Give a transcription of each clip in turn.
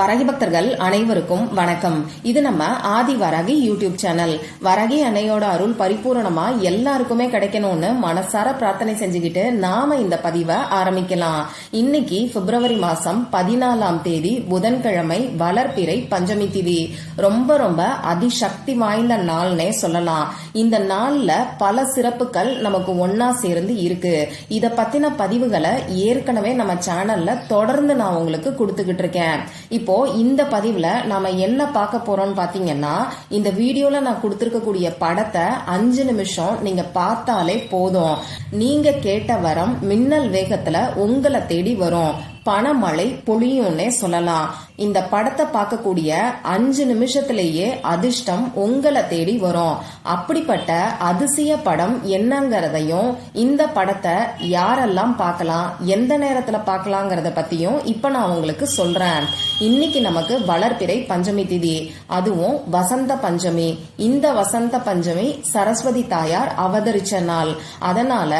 வரகி பக்தர்கள் அனைவருக்கும் வணக்கம். இது நம்ம ஆதி வரகி யூடியூப் சேனல். வரகி அன்னையோட அருள் பரிபூரணமா எல்லாருக்குமே கிடைக்கணும்னு மனசார பிரார்த்தனை செஞ்சுக்கிட்டு நாம இந்த பதிவை ஆரம்பிக்கலாம். இன்னைக்கு பிப்ரவரி மாசம் பதினாலாம் தேதி புதன்கிழமை வளர்பிறை பஞ்சமி திதி. ரொம்ப ரொம்ப அதிசக்தி வாய்ந்த நாள்னே சொல்லலாம். இந்த நாள்ல பல சிறப்புகள் நமக்கு ஒன்னா சேர்ந்து இருக்கு. இத பத்தின பதிவுகளை ஏற்கனவே நம்ம சேனல்ல தொடர்ந்து நான் உங்களுக்கு கொடுத்துக்கிட்டு இருக்கேன். இப்போ இந்த பதிவுல நாம என்ன பார்க்க போறோம்னு பாத்தீங்கன்னா இந்த வீடியோல நான் கொடுத்துருக்கக்கூடிய படத்தை அஞ்சு நிமிஷம் நீங்க பார்த்தாலே போதும். நீங்க கேட்ட வரம் மின்னல் வேகத்துல உங்களை தேடி வரும். பணமழை பொழியும்னே சொல்லலாம். இந்த படத்தை பார்க்கக்கூடிய அஞ்சு நிமிஷத்திலேயே அதிர்ஷ்டம் உங்களை தேடி வரும். அப்படிப்பட்ட அதிசய படம் என்னங்கிறதையும் இந்த படத்தை யாரெல்லாம் பார்க்கலாம் எந்த நேரத்துல பார்க்கலாங்கிறத பத்தியும் இப்ப நான் உங்களுக்கு சொல்றேன். இன்னைக்கு நமக்கு வளர்பிறை பஞ்சமி திதி. அதுவும் வசந்த பஞ்சமி. இந்த வசந்த பஞ்சமி சரஸ்வதி தாயார் அவதரிச்ச நாள். அதனால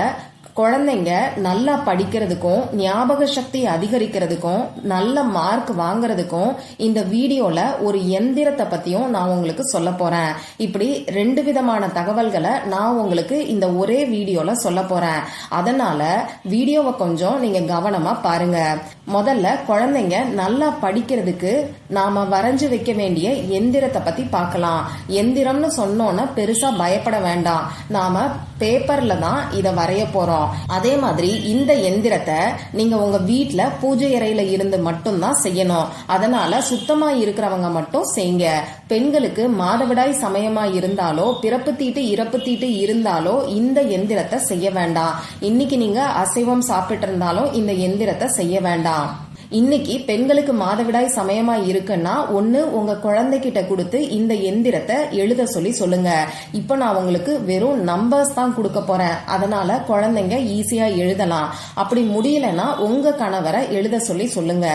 குழந்தைங்க நல்லா படிக்கிறதுக்கும் ஞாபக சக்தி அதிகரிக்கிறதுக்கும் நல்ல மார்க் வாங்குறதுக்கும் இந்த வீடியோல ஒரு எந்திரத்தை பத்தியும் நான் உங்களுக்கு சொல்ல போறேன். இப்படி ரெண்டு விதமான தகவல்களை நான் உங்களுக்கு இந்த ஒரே வீடியோல சொல்ல போறேன். அதனால வீடியோவை கொஞ்சம் நீங்க கவனமா பாருங்க. முதல்ல குழந்தைங்க நல்லா படிக்கிறதுக்கு நாம வரைஞ்சு வைக்க வேண்டிய எந்திரத்தை பத்தி பார்க்கலாம். எந்திரம்னு சொன்னோன்னா பெருசா பயப்பட வேண்டாம். நாம பேப்பர்ல தான் இதை வரைய போறோம். அதே மாதிரி இந்த எந்திரத்தை நீங்க உங்க வீட்ல பூஜை அறையில இருந்து மட்டும்தான் செய்யணும். அதனால சுத்தமா இருக்கிறவங்க மட்டும் செய்யுங்க. பெண்களுக்கு மாதவிடாய் சமயமா இருந்தாலோ பிறப்பு தீட்டு இறப்பு தீட்டு இருந்தாலோ இந்த எந்திரத்தை செய்ய வேண்டாம். இன்னைக்கு நீங்க அசைவம் சாப்பிட்டு இருந்தாலும் இந்த எந்திரத்தை செய்ய வேண்டாம். இன்னைக்கு பெண்களுக்கு மாதவிடாய் சமயமா இருக்குன்னா ஒன்னு உங்க குழந்தைகிட்ட கொடுத்து இந்த எந்திரத்தை எழுத சொல்லி சொல்லுங்க. இப்ப நான் உங்களுக்கு வெறும் நம்பர்ஸ் தான் கொடுக்க போறேன். அதனால குழந்தைங்க ஈஸியா எழுதலாம். அப்படி முடியலன்னா உங்க கணவரை எழுத சொல்லி சொல்லுங்க.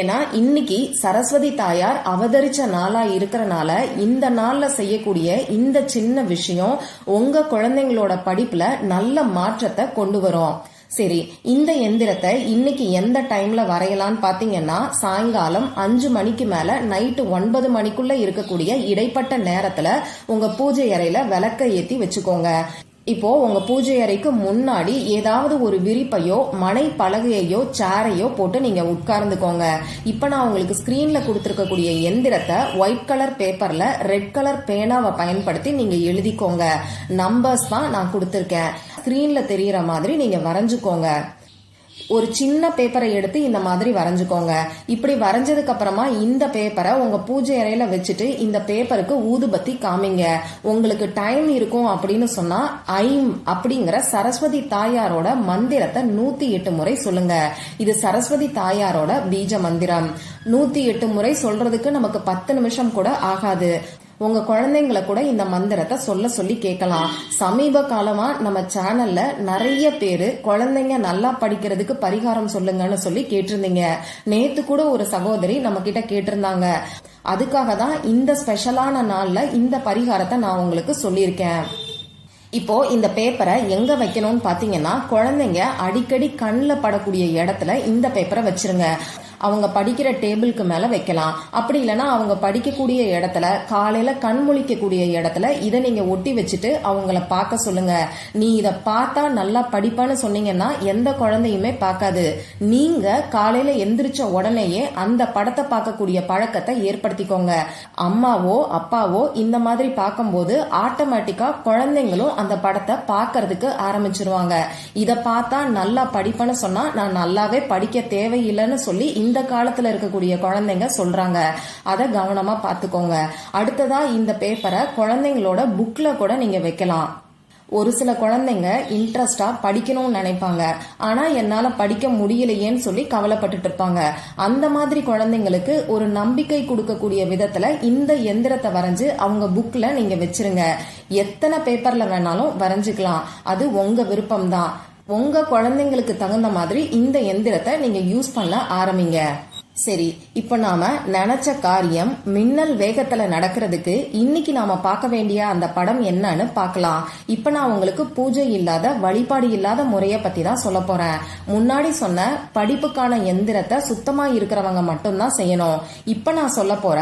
ஏன்னா இன்னைக்கு சரஸ்வதி தாயார் அவதரிச்ச நாளா இருக்கிறனால இந்த நாள்ல செய்யக்கூடிய இந்த சின்ன விஷயம் உங்க குழந்தைங்களோட படிப்புல நல்ல மாற்றத்தை கொண்டு வரும். சரி இந்த எந்திரத்தை இன்னைக்கு எந்த டைம்ல வரையலாம்னு பாத்தீங்கன்னா சாயங்காலம் அஞ்சு மணிக்கு மேல நைட்டு ஒன்பது மணிக்குள்ள இருக்கக்கூடிய இடைப்பட்ட நேரத்துல உங்க பூஜை அறையில விளக்க ஏத்தி வச்சுக்கோங்க. இப்போ உங்க பூஜை அறைக்கு முன்னாடி ஏதாவது ஒரு விரிப்பையோ மனை பலகையோ சேரையோ போட்டு நீங்க உட்கார்ந்துக்கோங்க. இப்ப நான் உங்களுக்கு ஸ்கிரீன்ல கொடுத்துருக்கக்கூடிய எந்திரத்தை ஒயிட் கலர் பேப்பர்ல ரெட் கலர் பேனாவை பயன்படுத்தி நீங்க எழுதிக்கோங்க. நம்பர்ஸ் தான் நான் கொடுத்துருக்கேன். ஸ்கிரீன்ல தெரியற மாதிரி நீங்க வரைஞ்சுக்கோங்க. ஒரு சின்ன பேப்பரை எடுத்து இந்த மாதிரி வரைஞ்சுக்கோங்க. இப்படி வரைஞ்சதுக்கு அப்புறமா இந்த பேப்பரை உங்க பூஜை அறையில வச்சுட்டு இந்த பேப்பருக்கு ஊதுபத்தி காமிங்க. உங்களுக்கு டைம் இருக்கும் அப்படின்னு சொன்னா ஐம் அப்படிங்கிற சரஸ்வதி தாயாரோட மந்திரத்தை நூத்தி எட்டு முறை சொல்லுங்க. இது சரஸ்வதி தாயாரோட பீஜ மந்திரம். நூத்தி எட்டு முறை சொல்றதுக்கு நமக்கு பத்து நிமிஷம் கூட ஆகாது. உங்க குழந்தைங்களை கூட இந்த மந்திரத்தை சொல்ல சொல்லி கேட்கலாம். சமீப காலமா நம்ம சேனல்ல நிறைய பேரு குழந்தைங்க நல்லா படிக்கிறதுக்கு பரிகாரம் சொல்லுங்கன்னு சொல்லி கேட்டிருந்தீங்க. நேத்து கூட ஒரு சகோதரி நம்ம கிட்ட கேட்டிருந்தாங்க. அதுக்காக தான் இந்த ஸ்பெஷலான நாள்ல இந்த பரிகாரத்தை நான் உங்களுக்கு சொல்லியிருக்கேன். இப்போ இந்த பேப்பரை எங்க வைக்கணும்னு பாத்தீங்கன்னா குழந்தைங்க அடிக்கடி கண்ணில் படக்கூடிய இடத்துல இந்த பேப்பரை வச்சிருங்க. அவங்க படிக்கிற டேபிளுக்கு மேல வைக்கலாம். அப்படி இல்லைன்னா அவங்க படிக்கக்கூடிய இடத்துல காலையில கண் முழிக்கக்கூடிய இடத்துல இதை நீங்க ஒட்டி வச்சுட்டு அவங்கள பார்க்க சொல்லுங்க. நீ இதை பார்த்தா நல்லா படிப்பான்னு சொன்னீங்கன்னா எந்த குழந்தையுமே பார்க்காது. நீங்க காலையில எந்திரிச்ச உடனேயே அந்த படத்தை பார்க்கக்கூடிய பழக்கத்தை ஏற்படுத்திக்கோங்க. அம்மாவோ அப்பாவோ இந்த மாதிரி பார்க்கும்போது ஆட்டோமேட்டிக்கா குழந்தைங்களும் அந்த படத்தை பார்க்கறதுக்கு ஆரம்பிச்சிருவாங்க. இதை பார்த்தா நல்லா படிப்பேன்னு சொன்னா நான் நல்லாவே படிக்க தேவையில்லைன்னு சொல்லி இந்த காலத்துல இருக்கக்கூடிய குழந்தைங்க சொல்றாங்க. அதை கவனமா பாத்துக்கோங்க. அடுத்ததா இந்த பேப்பரை குழந்தைங்களோட புக்ல கூட நீங்க வைக்கலாம். ஒரு சில குழந்தைங்க இன்ட்ரெஸ்டா படிக்கணும்னு நினைப்பாங்க. ஆனா என்னால படிக்க முடியலையேன்னு சொல்லி கவலைப்பட்டுட்டு இருப்பாங்க. அந்த மாதிரி குழந்தைங்களுக்கு ஒரு நம்பிக்கை கொடுக்கக்கூடிய விதத்துல இந்த எந்திரத்தை வரைஞ்சு அவங்க புக்ல நீங்க வச்சிருங்க. எத்தனை பேப்பர்ல வேணாலும் வரைஞ்சுக்கலாம். அது உங்க விருப்பம் உங்கள் உங்க குழந்தைங்களுக்கு தகுந்த மாதிரி இந்த எந்திரத்தை நீங்க யூஸ் பண்ண ஆரம்பிங்க. சரி இப்ப நாம நினைச்ச காரியம் மின்னல் வேகத்துல நடக்கிறதுக்கு இன்னைக்கு நாம பார்க்க வேண்டிய அந்த படம் என்னன்னு பார்க்கலாம். இப்ப நான் உங்களுக்கு பூஜை இல்லாத வழிபாடு இல்லாத முறைய பத்தி தான் சொல்ல போறேன். முன்னாடி சொன்ன படிப்புக்கான எந்திரத்தை சுத்தமா இருக்கிறவங்க மட்டும்தான் செய்யணும். இப்ப நான் சொல்ல போற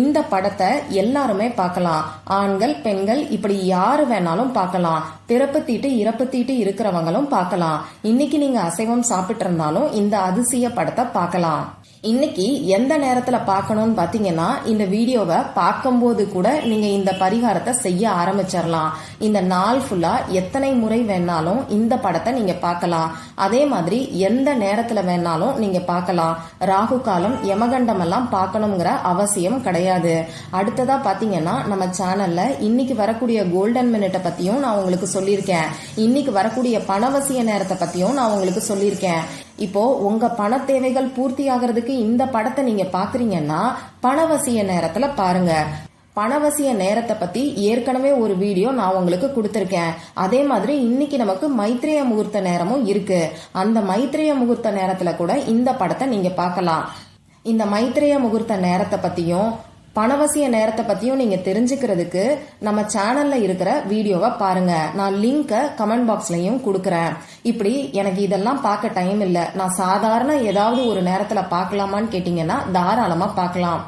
இந்த படத்தை எல்லாருமே பார்க்கலாம். ஆண்கள் பெண்கள் இப்படி யாரு வேணாலும் பார்க்கலாம். பிறப்பு தீட்டு இறப்பு தீட்டு இருக்கிறவங்களும் பார்க்கலாம். இன்னைக்கு நீங்க அசைவம் சாப்பிட்டு இருந்தாலும் இந்த அதிசய படத்தை பார்க்கலாம். இன்னைக்கு எந்த நேரத்துல பார்க்கணும்னு பாத்தீங்கன்னா இந்த வீடியோவை பார்க்கும்போது கூட நீங்க இந்த பரிகாரத்தை செய்ய ஆரம்பிச்சிடலாம் இந்த நாள் ஃபுல்லா எத்தனை முறை வேணாலும் இந்த படத்தை நீங்க பார்க்கலாம். அதே மாதிரி எந்த நேரத்துல வேணாலும் நீங்க பார்க்கலாம். ராகு காலம் யமகண்டம் எல்லாம் பார்க்கணுங்கிற அவசியம் கிடையாது. அடுத்ததா பாத்தீங்கன்னா நம்ம சேனல்ல இன்னைக்கு வரக்கூடிய கோல்டன் மினிட்டை பத்தியும் நான் உங்களுக்கு சொல்லியிருக்கேன். இன்னைக்கு வரக்கூடிய பணவசிய நேரத்தை பத்தியும் நான் உங்களுக்கு சொல்லியிருக்கேன். இப்போ உங்க பண தேவைகள் பூர்த்தி ஆகிறதுக்கு இந்த படத்தை நீங்க பாக்குறீங்கன்னா பணவசிய நேரத்துல பாருங்க. பணவசிய நேரத்தை பத்தி ஏற்கனவே ஒரு வீடியோ நான் உங்களுக்கு கொடுத்துருக்கேன். அதே மாதிரி இன்னைக்கு நமக்கு மைத்ரேய முகூர்த்த நேரமும் இருக்கு. அந்த மைத்ரேய முகூர்த்த நேரத்துல கூட இந்த படத்தை நீங்க பார்க்கலாம். இந்த மைத்ரேய முகூர்த்த நேரத்தை பத்தியும் பணவசிய நேரத்தை பத்தியும் நீங்க தெரிஞ்சுக்கிறதுக்கு நம்ம சேனல்ல இருக்கிற வீடியோவை பாருங்க. நான் லிங்க்கை கமெண்ட் பாக்ஸ்லயும் கொடுக்கறேன். இப்படி எனக்கு இதெல்லாம் பார்க்க டைம் இல்ல. நான் சாதாரண ஏதாவது ஒரு நேரத்துல பார்க்கலாமான்னு கேட்டீங்கன்னா தாராளமா பார்க்கலாம்.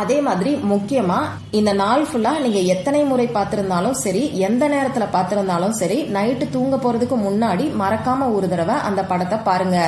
அதே மாதிரி முக்கியமா இந்த நாள் ஃபுல்லா நீங்க எத்தனை முறை பார்த்திருந்தாலும் சரி எந்த நேரத்துல பார்த்திருந்தாலும் சரி நைட்டு தூங்க போறதுக்கு முன்னாடி மறக்காம ஒரு தடவை அந்த படத்தை பாருங்க.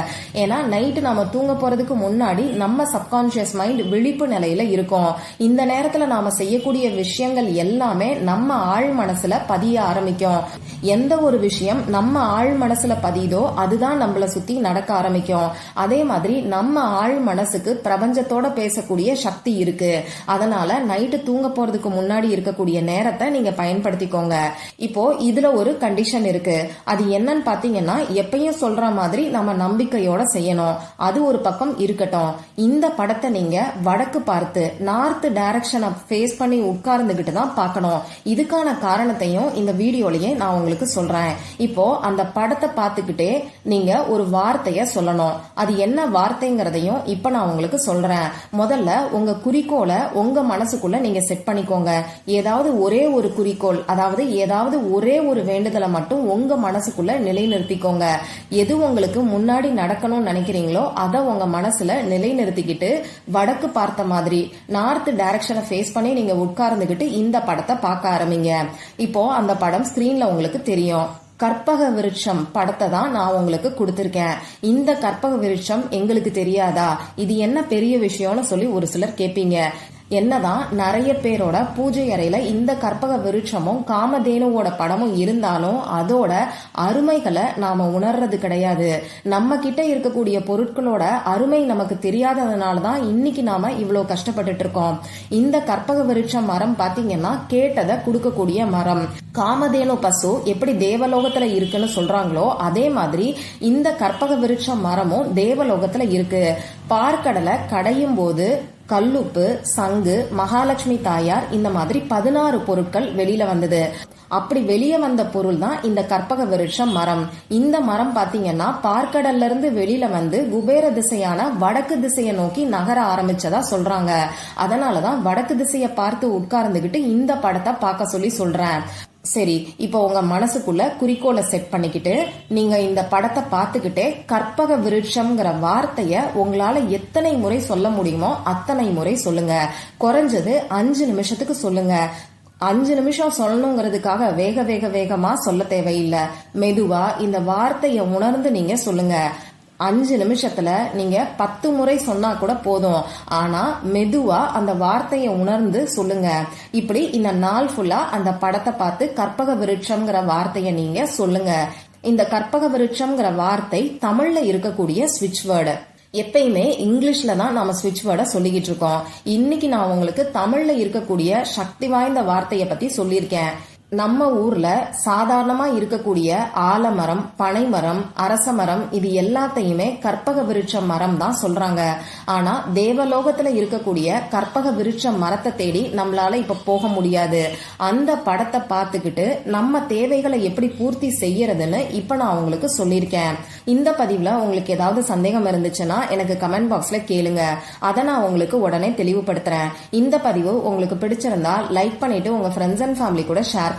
ஏன்னா நைட்டு நாம தூங்க போறதுக்கு முன்னாடி நம்ம சப்கான்சியஸ் மைண்ட் விழிப்பு நிலையில இருக்கும். இந்த நேரத்துல நாம செய்யக்கூடிய விஷயங்கள் எல்லாமே நம்ம ஆழ் மனசுல பதிய ஆரம்பிக்கும். எந்த ஒரு விஷயம் நம்ம ஆழ் மனசுல பதியுதோ அதுதான் நம்மள சுத்தி நடக்க ஆரம்பிக்கும். அதே மாதிரி நம்ம ஆழ் மனசுக்கு பிரபஞ்சத்தோட பேசக்கூடிய சக்தி இருக்கு. அதனால நைட்டு தூங்க போறதுக்கு முன்னாடி இருக்கக்கூடிய நேரத்தை நீங்க பயன்படுத்திக்கோங்க. இப்போ இதுல ஒரு கண்டிஷன் இருக்கு. அது என்னன்னு பாத்தீங்கன்னா எப்பயும் சொல்ற மாதிரி நம்ம நம்பிக்கையோட செய்யணும். அது ஒரு பக்கம் இருக்கட்டும். இந்த படத்தை நீங்க வடக்கு பார்த்து நார்த் டைரக்ஷனை ஃபேஸ் பண்ணி உட்கார்ந்துகிட்டு தான் பார்க்கணும். இதுக்கான காரணத்தையும் இந்த வீடியோலயே நான் உங்களுக்கு சொல்றேன். இப்போ அந்த படத்தை பார்த்துக்கிட்டே நீங்க ஒரு வார்த்தைய சொல்லணும். அது என்ன வார்த்தைங்கிறதையும் இப்ப நான் உங்களுக்கு சொல்றேன். முதல்ல உங்க குறிக்கோளை உங்க மனசுக்குள்ள நீங்க செட் பண்ணிக்கோங்க. ஏதாவது ஒரே ஒரு குறிக்கோள் அதாவது ஏதாவது ஒரே ஒரு வேண்டுதலை மட்டும் உங்க மனசுக்குள்ள நிலைநிறுத்திக்கோங்க. எது உங்களுக்கு முன்னாடி நடக்கணும்னு நினைக்கிறீங்களோ அதை உங்க மனசுல நிலைநிறுத்திக்கிட்டு வடக்கு பார்த்த மாதிரி நார்த் டைரக்ஷனை ஃபேஸ் பண்ணி நீங்க உட்கார்ந்துகிட்டு இந்த படத்தை பார்க்க ஆரம்பிங்க. இப்போ அந்த படம் ஸ்கிரீன்ல உங்களுக்கு தெரியும். கற்பக விருட்சம் படத்தை தான் நான் உங்களுக்கு கொடுத்துருக்கேன். இந்த கற்பக விருட்சம் எங்களுக்கு தெரியாதா? இது என்ன பெரிய விஷயம்னு சொல்லி ஒரு சிலர் கேட்பீங்க. என்னதான் நிறைய பேரோட பூஜை அறையில இந்த கற்பக விருட்சமும் காமதேனுவோட படமும் இருந்தாலும் அதோட அருமைகளை நாம உணர்றது கிடையாது. நம்ம கிட்ட இருக்கக்கூடிய பொருட்களோட அருமை நமக்கு தெரியாததுனால தான் இன்னைக்கு நாம இவ்வளவு கஷ்டப்பட்டுட்டு இருக்கோம். இந்த கற்பக விருட்ச மரம் பாத்தீங்கன்னா கேட்டதை கொடுக்கக்கூடிய மரம். காமதேனு பசு எப்படி தேவலோகத்துல இருக்குன்னு சொல்றாங்களோ அதே மாதிரி இந்த கற்பக விருட்ச மரமும் தேவலோகத்துல இருக்கு. பார்க்கடலை கடையும் போது கல்லுப்பு சங்கு மகாலட்சுமி தாயார் இந்த மாதிரி பதினாறு பொருட்கள் வெளியில வந்தது. அப்படி வெளியே வந்த பொருள் தான் இந்த கற்பக விருட்சம் மரம். இந்த மரம் பாத்தீங்கன்னா பார்க்கடல்ல இருந்து வெளியில வந்து குபேர திசையான வடக்கு திசையை நோக்கி நகர ஆரம்பிச்சதா சொல்றாங்க. அதனாலதான் வடக்கு திசையை பார்த்து உட்கார்ந்துகிட்டு இந்த படத்தை பார்க்க சொல்லி சொல்றேன். சரி இப்போ உங்க மனசுக்குள்ள குறிக்கோளை செட் பண்ணிக்கிட்டு நீங்க இந்த படத்தை பார்த்துக்கிட்டே கற்பக விருட்சம்ங்கிற வார்த்தைய உங்களால எத்தனை முறை சொல்ல முடியுமோ அத்தனை முறை சொல்லுங்க. குறைஞ்சது அஞ்சு நிமிஷத்துக்கு சொல்லுங்க. அஞ்சு நிமிஷம் சொல்லணுங்கிறதுக்காக வேக வேக வேகமா சொல்ல தேவையில்லை. மெதுவா இந்த வார்த்தைய உணர்ந்து நீங்க சொல்லுங்க. அஞ்சு நிமிஷத்துல நீங்க பத்து முறை சொன்னா கூட போதும். ஆனா மெதுவா அந்த வார்த்தையை உணர்ந்து சொல்லுங்க. இப்படி இந்த நாள் ஃபுல்லா அந்த படத்தை பார்த்து கற்பக விருட்சம்ங்கிற வார்த்தையை நீங்க சொல்லுங்க. இந்த கற்பக விருட்சம்ங்கிற வார்த்தை தமிழ்ல இருக்கக்கூடிய ஸ்விட்ச் வேர்டு எப்பயுமே இங்கிலீஷ்ல தான் நாம ஸ்விட்ச் வேர்டை சொல்லிக்கிட்டு இருக்கோம். இன்னைக்கு நான் உங்களுக்கு தமிழ்ல இருக்கக்கூடிய சக்தி வாய்ந்த வார்த்தையை பத்தி சொல்லியிருக்கேன். நம்ம ஊர்ல சாதாரணமா இருக்கக்கூடிய ஆலமரம் பனைமரம் அரச மரம் இது எல்லாத்தையுமே கற்பக விருட்ச மரம் தான் சொல்றாங்க. ஆனா தேவலோகத்துல இருக்கக்கூடிய கற்பக விருட்ச மரத்தை தேடி நம்மளால இப்ப போக முடியாது. அந்த படத்தை பார்த்துக்கிட்டு நம்ம தேவைகளை எப்படி பூர்த்தி செய்யறதுன்னு இப்ப நான் உங்களுக்கு சொல்லியிருக்கேன். இந்த பதிவுல உங்களுக்கு ஏதாவது சந்தேகம் இருந்துச்சுன்னா எனக்கு கமெண்ட் பாக்ஸ்ல கேளுங்க. அதை நான் உங்களுக்கு உடனே தெளிவுபடுத்துறேன். இந்த பதிவு உங்களுக்கு பிடிச்சிருந்தா லைக் பண்ணிட்டு உங்க ஃப்ரெண்ட்ஸ் அண்ட் ஃபேமிலி கூட ஷேர்